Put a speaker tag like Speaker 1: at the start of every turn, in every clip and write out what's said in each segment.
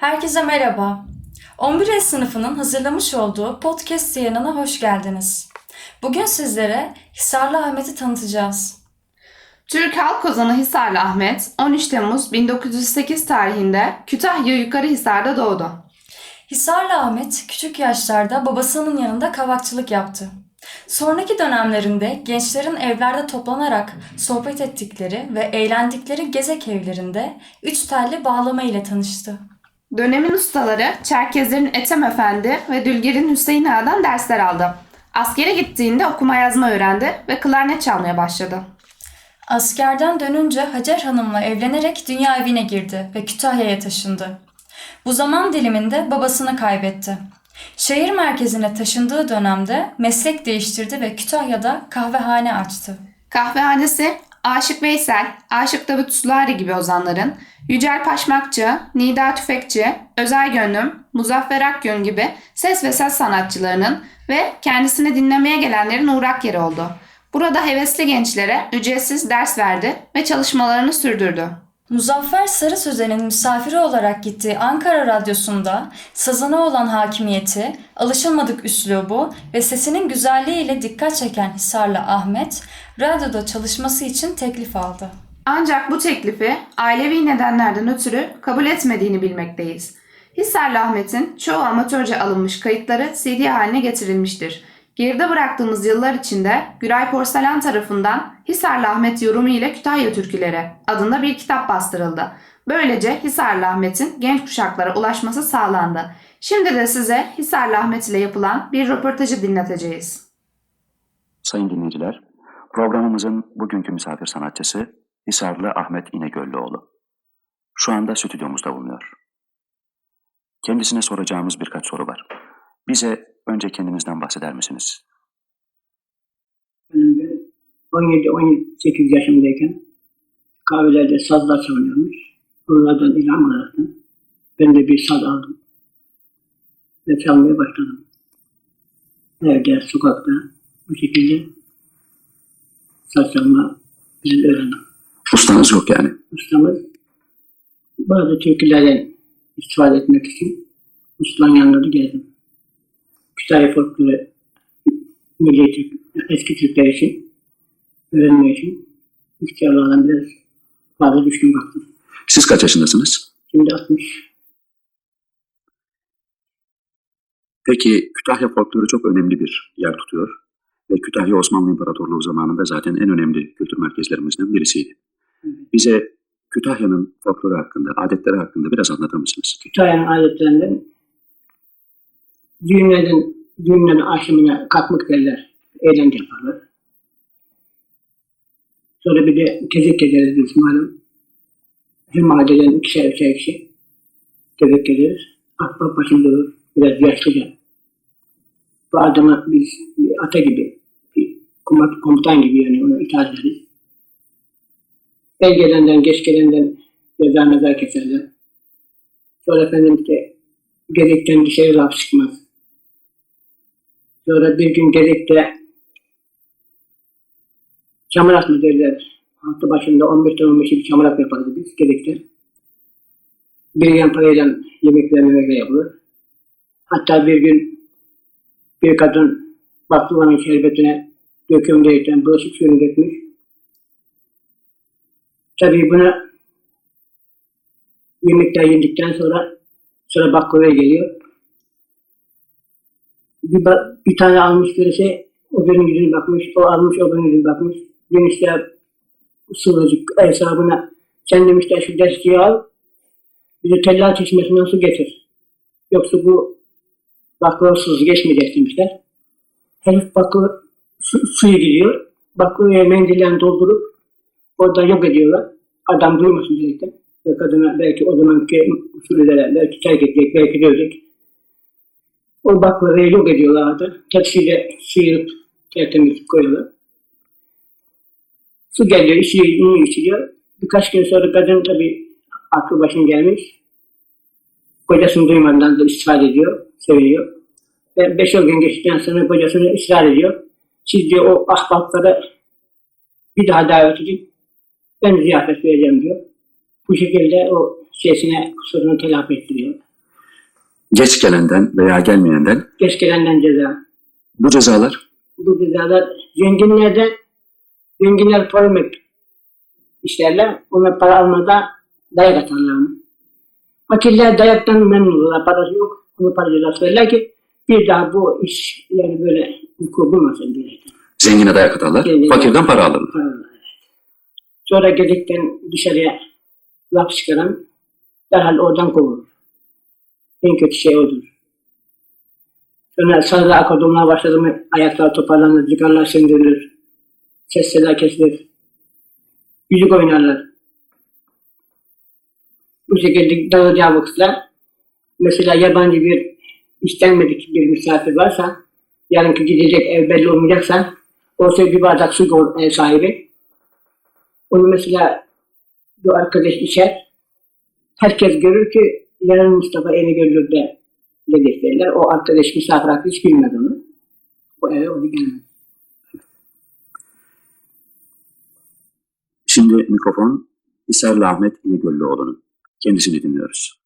Speaker 1: Herkese merhaba. 11. sınıfının hazırlamış olduğu podcast yayınına hoş geldiniz. Bugün sizlere Hisarlı Ahmet'i tanıtacağız.
Speaker 2: Türk halk ozanı Hisarlı Ahmet 13 Temmuz 1908 tarihinde Kütahya Yukarıhisar'da doğdu.
Speaker 1: Hisarlı Ahmet küçük yaşlarda babasının yanında kavakçılık yaptı. Sonraki dönemlerinde gençlerin evlerde toplanarak sohbet ettikleri ve eğlendikleri gezek evlerinde üç telli bağlama ile tanıştı.
Speaker 2: Dönemin ustaları Çerkezlerin Ethem Efendi ve Dülger'in Hüseyin Ağa'dan dersler aldı. Askere gittiğinde okuma yazma öğrendi ve klarnet çalmaya başladı.
Speaker 1: Askerden dönünce Hacer Hanım'la evlenerek dünya evine girdi ve Kütahya'ya taşındı. Bu zaman diliminde babasını kaybetti. Şehir merkezine taşındığı dönemde meslek değiştirdi ve Kütahya'da kahvehane açtı.
Speaker 2: Kahvehanesi Aşık Veysel, Aşık Davut Sulari gibi ozanların, Yücel Paşmakçı, Nida Tüfekçi, Özel Gönlüm, Muzaffer Akgün gibi ses ve ses sanatçılarının ve kendisini dinlemeye gelenlerin uğrak yeri oldu. Burada hevesli gençlere ücretsiz ders verdi ve çalışmalarını sürdürdü.
Speaker 1: Muzaffer Sarı Sözen'in misafiri olarak gittiği Ankara Radyosu'nda sazana olan hakimiyeti, alışılmadık üslubu ve sesinin güzelliğiyle dikkat çeken Hisarlı Ahmet, radyoda çalışması için teklif aldı.
Speaker 2: Ancak bu teklifi ailevi nedenlerden ötürü kabul etmediğini bilmekteyiz. Hisarlı Ahmet'in çoğu amatörce alınmış kayıtları CD haline getirilmiştir. Geride bıraktığımız yıllar içinde Güray Porselen tarafından Hisarlı Ahmet yorumu ile Kütahya Türküleri adında bir kitap bastırıldı. Böylece Hisarlı Ahmet'in genç kuşaklara ulaşması sağlandı. Şimdi de size Hisarlı Ahmet ile yapılan bir röportajı dinleteceğiz.
Speaker 3: Sayın dinleyiciler, programımızın bugünkü misafir sanatçısı Hisarlı Ahmet İnegöllüoğlu. Şu anda stüdyomuzda bulunuyor. Kendisine soracağımız birkaç soru var. Bize önce kendinizden bahseder misiniz?
Speaker 4: Ben 17-18 yaşımdayken kahvelerde sazlar çalınıyormuş. Onlardan ilham alarak ben de bir saz aldım. Ve çalmaya başladım. Evde, sokakta bu şekilde saz çalma bizi öğrendim.
Speaker 3: Ustanız yok yani.
Speaker 4: Ustamız bazı türkülerden istifade etmek için ustanın yanına da geldim. Kütahya folkloru milli Türk, eski Türkler için öğrenmek için ihtiyarlardan biraz fazla düşkün baktım.
Speaker 3: Siz kaç yaşındasınız?
Speaker 4: Şimdi 60.
Speaker 3: Peki Kütahya folkloru çok önemli bir yer tutuyor. Ve Kütahya Osmanlı İmparatorluğu zamanında zaten en önemli kültür merkezlerimizden birisiydi. Bize Kütahya'nın folkloru hakkında, adetleri hakkında biraz anlatır mısınız?
Speaker 4: Kütahya'nın adetlerinden düğünlerden, düğünlerin aşımına kalkmak derler. Eğlence yaparlar. Sonra bir de kezek gezeriz biz malum. Her mahalleden ikişer üçer kişi kezek gezeriz. Akbap başında olur. Biraz yaşlıca. Bu adamı biz bir ata gibi, bir komut- komutan gibi yani ona itaat ederiz. El gelenden, geç gelenden ceza mezar keserler. Sonra efendim işte gerekten dışarı laf çıkmaz. Sonra bir gün gerekte çamarak mı derler. Hafta başında 15 tane 15 bir çamarak yaparız biz gerekte. Bir yan parayla yemekler memekler yapılır. Hatta bir gün bir kadın baklavanın şerbetine döküyorum diyerekten bulaşık suyunu dökmüş. Tabii buna yemekler yedikten sonra sonra baklavaya geliyor. Bir, bir tane almış birisi, o birinin yüzüne bakmış, o almış, o birinin yüzüne bakmış. Demişler sıvıcık hesabına, sen demişler şu desteği al, bize tellal çeşmesinden su getir. Yoksa bu baklavasız geçmeyecek demişler. Herif baklava su, suyu gidiyor, baklavaya mendillen doldurup orada yok ediyorlar. Adam duymasın diyerekten. Ve kadına belki o zamanki usulüyle belki terk edecek, belki dövecek. O baklavayı yok ediyorlardı. Tepsiyle sıyırıp tertemiz koyuyorlar. Su geliyor, içiyor, içiliyor. Birkaç gün sonra kadın tabii aklı başına gelmiş. Kocasını duymadan da istifade ediyor, seviyor. Ve beş on gün geçtikten sonra kocasını ısrar ediyor. Siz diyor o ahbaplara bir daha davet edin. Ben ziyafet vereceğim diyor. Bu şekilde o sesine kusurunu telafi ettiriyor.
Speaker 3: Geç gelenden veya gelmeyenden
Speaker 4: Geç gelenden ceza.
Speaker 3: bu cezalar
Speaker 4: Bu cezalar zenginlerden zenginler formek işlerler. Onlar para almadan dayak atarlar onu. Fakirler dayaktan memnun olurlar. Parası yok. Onu para cezası verirler ki bir daha bu iş yani böyle hukuku bulmasın diye.
Speaker 3: zengine dayak atarlar,
Speaker 4: Zengine-
Speaker 3: fakirden para alırlar.
Speaker 4: Para alırlar. Sonra gedikten dışarıya laf çıkaran derhal oradan kovulur. En kötü şey odur. Sonra sazda akordonlar başladı mı ayaklar toparlanır, cigarlar söndürülür. Ses seda kesilir. Müzik oynarlar. Bu şekilde dağılacağı vakitler mesela yabancı bir istenmedik bir misafir varsa yarınki gidecek ev belli olmayacaksa ortaya bir bardak su koyar ev sahibi. Onu mesela bu arkadaş içer. Herkes görür ki yarın Mustafa Enegöllü de dedik derler. O arkadaş misafir hakkı hiç bilmez onu. O eve onu gelmez.
Speaker 3: Şimdi mikrofon Hisarlı Ahmet İnegöllüoğlu'nun. Kendisini dinliyoruz.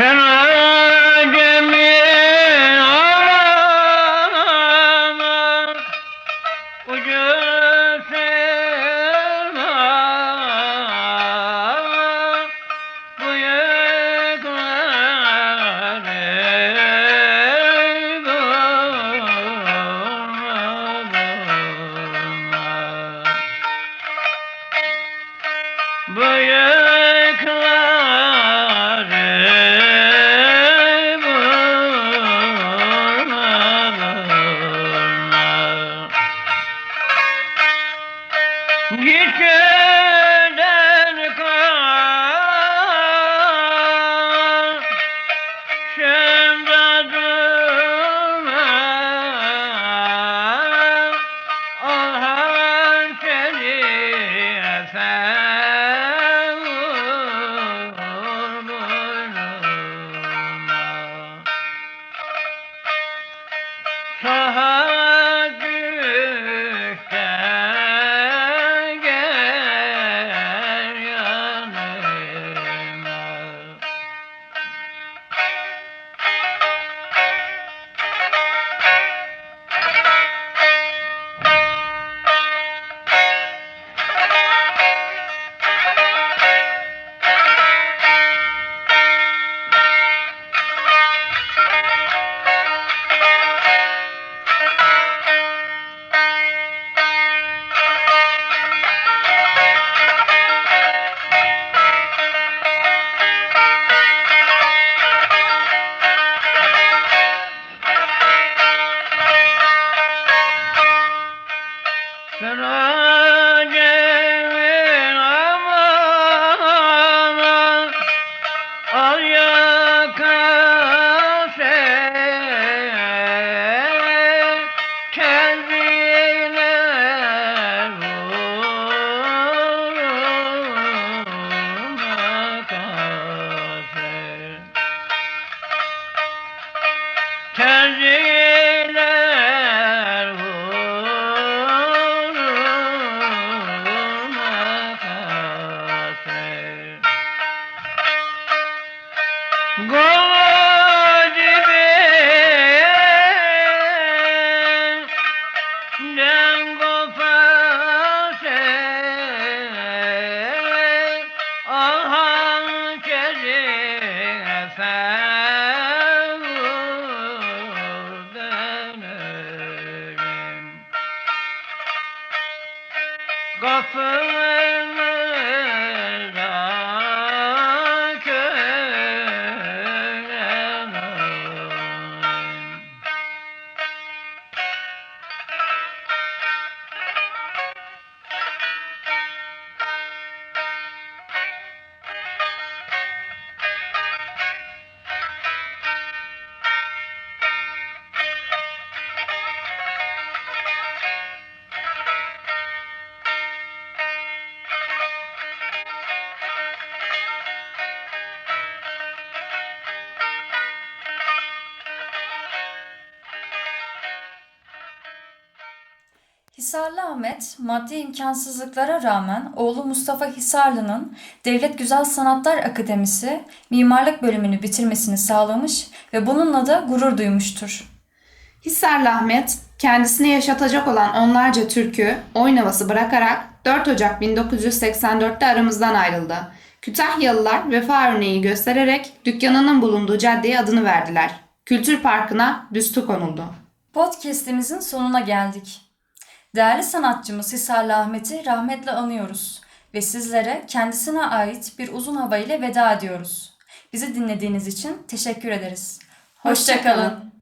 Speaker 5: Sen Bye.
Speaker 1: غفر Ahmet, maddi imkansızlıklara rağmen oğlu Mustafa Hisarlı'nın Devlet Güzel Sanatlar Akademisi mimarlık bölümünü bitirmesini sağlamış ve bununla da gurur duymuştur.
Speaker 2: Hisarlı Ahmet, kendisini yaşatacak olan onlarca türkü, oyun havası bırakarak 4 Ocak 1984'te aramızdan ayrıldı. Kütahyalılar vefa örneği göstererek dükkanının bulunduğu caddeye adını verdiler. Kültür Parkı'na büstü konuldu.
Speaker 1: Podcast'imizin sonuna geldik. Değerli sanatçımız Hisarlı Ahmet'i rahmetle anıyoruz ve sizlere kendisine ait bir uzun hava ile veda ediyoruz. Bizi dinlediğiniz için teşekkür ederiz. Hoşçakalın.